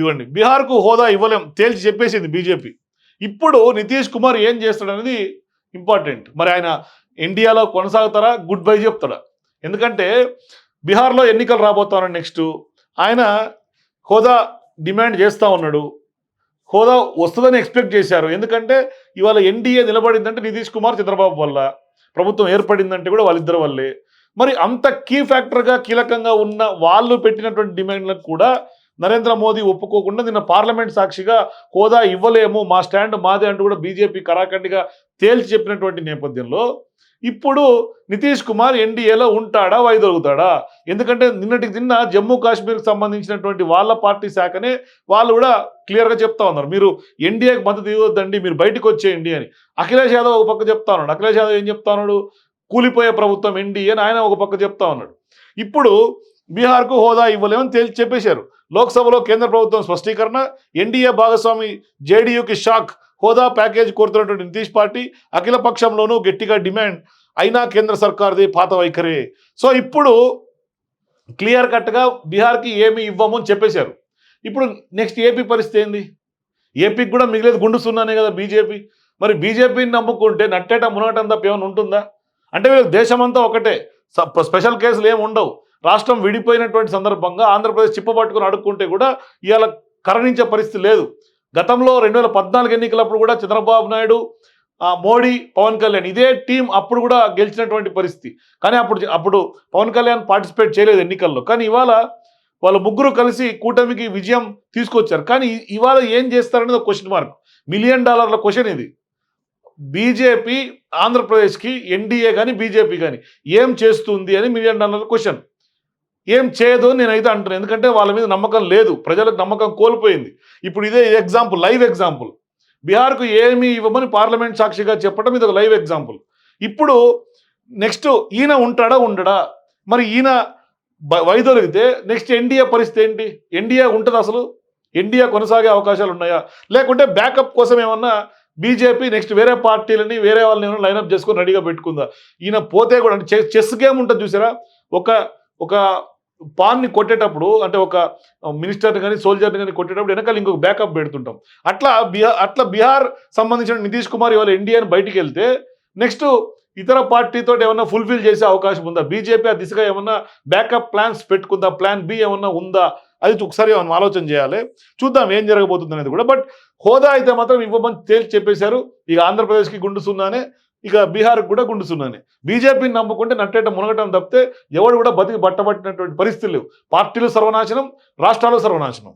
ఇవ్వండి. బీహార్కు హోదా ఇవ్వలేం తేల్చి చెప్పేసింది బీజేపీ. ఇప్పుడు నితీష్ కుమార్ ఏం చేస్తాడనేది ఇంపార్టెంట్. మరి ఆయన ఇండియాలో కొనసాగుతారా? గుడ్ బై చెప్తాడా? ఎందుకంటే బీహార్లో ఎన్నికలు రాబోతున్నాడు నెక్స్ట్ ఆయన హోదా డిమాండ్ చేస్తూ ఉన్నాడు. హోదా వస్తుందని ఎక్స్పెక్ట్ చేశారు. ఎందుకంటే ఇవాళ ఎన్డీఏ నిలబడిందంటే నితీష్ కుమార్ చంద్రబాబు వల్ల ప్రభుత్వం ఏర్పడిందంటే కూడా వాళ్ళిద్దరి వల్లే. మరి అంత కీ ఫ్యాక్టర్గా కీలకంగా ఉన్న వాళ్ళు పెట్టినటువంటి డిమాండ్లకు కూడా నరేంద్ర మోదీ ఒప్పుకోకుండా నిన్న పార్లమెంట్ సాక్షిగా హోదా ఇవ్వలేము మా స్టాండ్ మాదే అంటూ కూడా బీజేపీ కరాఖండిగా తేల్చి చెప్పినటువంటి నేపథ్యంలో ఇప్పుడు నితీష్ కుమార్ ఎన్డీఏలో ఉంటాడా వైదొలుగుతాడా? ఎందుకంటే నిన్నటికి నిన్న జమ్మూ కాశ్మీర్కి సంబంధించినటువంటి వాళ్ళ పార్టీ శాఖనే వాళ్ళు కూడా క్లియర్గా చెప్తా ఉన్నారు. మీరు ఎన్డీఏకి మద్దతు ఇవ్వద్దండి మీరు బయటకు వచ్చేయండి అని. అఖిలేష్ యాదవ్ ఒక పక్క చెప్తా ఉన్నాడు. అఖిలేష్ యాదవ్ ఏం చెప్తా ఉన్నాడు? కూలిపోయే ప్రభుత్వం ఎన్డీఏ అని ఆయన ఒక పక్క చెప్తా ఉన్నాడు. ఇప్పుడు బీహార్కు హోదా ఇవ్వలేమని తేల్చి చెప్పేశారు. లోక్సభలో కేంద్ర ప్రభుత్వం స్పష్టీకరణ ఎన్డీఏ భాగస్వామి జేడీయూకి షాక్ హోదా ప్యాకేజ్ కోరుతున్నటువంటి నితీష్ పార్టీ అఖిల పక్షంలోనూ గట్టిగా డిమాండ్ అయినా కేంద్ర సర్కార్ది పాత వైఖరే. సో ఇప్పుడు క్లియర్ కట్గా బీహార్కి ఏమి ఇవ్వము అని చెప్పేశారు. ఇప్పుడు నెక్స్ట్ ఏపీ పరిస్థితి ఏంది? ఏపీకి కూడా మిగిలేదు గుండు సున్నానే కదా బీజేపీ. మరి బీజేపీని నమ్ముకుంటే నట్టేట మునగటం తప్ప ఏమైనా ఉంటుందా? అంటే వీళ్ళకి దేశమంతా ఒకటే. స్పెషల్ కేసులు ఏమి ఉండవు. రాష్ట్రం విడిపోయినటువంటి సందర్భంగా ఆంధ్రప్రదేశ్ చిప్పబట్టుకుని అడుక్కుంటే కూడా ఇవాళ కరణించే పరిస్థితి లేదు. గతంలో రెండు వేల పద్నాలుగు ఎన్నికలప్పుడు కూడా చంద్రబాబు నాయుడు మోడీ పవన్ కళ్యాణ్ ఇదే టీం అప్పుడు కూడా గెలిచినటువంటి పరిస్థితి. కానీ అప్పుడు అప్పుడు పవన్ కళ్యాణ్ పార్టిసిపేట్ చేయలేదు ఎన్నికల్లో. కానీ ఇవాళ వాళ్ళ ముగ్గురు కలిసి కూటమికి విజయం తీసుకొచ్చారు. కానీ ఇవాళ ఏం చేస్తారనేది ఒక క్వశ్చన్ మార్క్ మిలియన్ డాలర్ల క్వశ్చన్ ఇది. బీజేపీ ఆంధ్రప్రదేశ్కి ఎన్డీఏ కానీ బీజేపీ కానీ ఏం చేస్తుంది అని మిలియన్ డాలర్ల క్వశ్చన్ ఏం చేయదు అని నేనైతే అంటున్నాను ఎందుకంటే వాళ్ళ మీద నమ్మకం లేదు. ప్రజలకు నమ్మకం కోల్పోయింది. ఇప్పుడు ఇదే ఎగ్జాంపుల్ లైవ్ ఎగ్జాంపుల్ బీహార్కు ఏమి ఇవ్వమని పార్లమెంట్ సాక్షిగా చెప్పడం ఇది ఒక లైవ్ ఎగ్జాంపుల్ ఇప్పుడు నెక్స్ట్ ఈయన ఉంటాడా ఉండడా? మరి ఈయన వైదొలిగితే నెక్స్ట్ ఎన్డీఏ పరిస్థితి ఏంటి? ఎన్డీఏ ఉంటుంది అసలు? ఎన్డీఏ కొనసాగే అవకాశాలు ఉన్నాయా? లేకుంటే బ్యాకప్ కోసం ఏమన్నా బీజేపీ నెక్స్ట్ వేరే పార్టీలని వేరే వాళ్ళని ఏమైనా లైన్అప్ చేసుకొని రెడీగా పెట్టుకుందా? ఈయన పోతే కూడా అంటే చెస్ చెస్ గేమ్ ఉంటుంది చూసారా? ఒక ఒక పాన్ని కొట్టేటప్పుడు అంటే ఒక మినిస్టర్ని కానీ సోల్జర్ని కానీ కొట్టేటప్పుడు వెనకాల ఇంకొక బ్యాకప్ పెడుతుంటాం. అట్లా బీహార్ అట్లా బీహార్ సంబంధించిన నితీష్ కుమార్ ఇవాళ ఎన్డీఏని బయటికి వెళ్తే నెక్స్ట్ ఇతర పార్టీతో ఏమన్నా ఫుల్ఫిల్ చేసే అవకాశం ఉందా? బీజేపీ ఆ దిశగా ఏమన్నా బ్యాకప్ ప్లాన్స్ పెట్టుకుందా? ప్లాన్ బి ఏమన్నా ఉందా? అది ఒకసారి మనం ఆలోచన చేయాలి. చూద్దాం ఏం జరగబోతుంది అనేది కూడా. బట్ హోదా అయితే మాత్రం ఇవ్వమని తేల్చి చెప్పేశారు. ఇక ఆంధ్రప్రదేశ్కి గుండు సున్నానే ఇక బీహార్కి కూడా గుండు సున్నానే. బీజేపీని నమ్ముకుంటే నట్టేట మునగటం తప్పితే ఎవడు కూడా బతికి బట్టబట్టినటువంటి పరిస్థితులు లేవు. పార్టీలు సర్వనాశనం రాష్ట్రాలు సర్వనాశనం.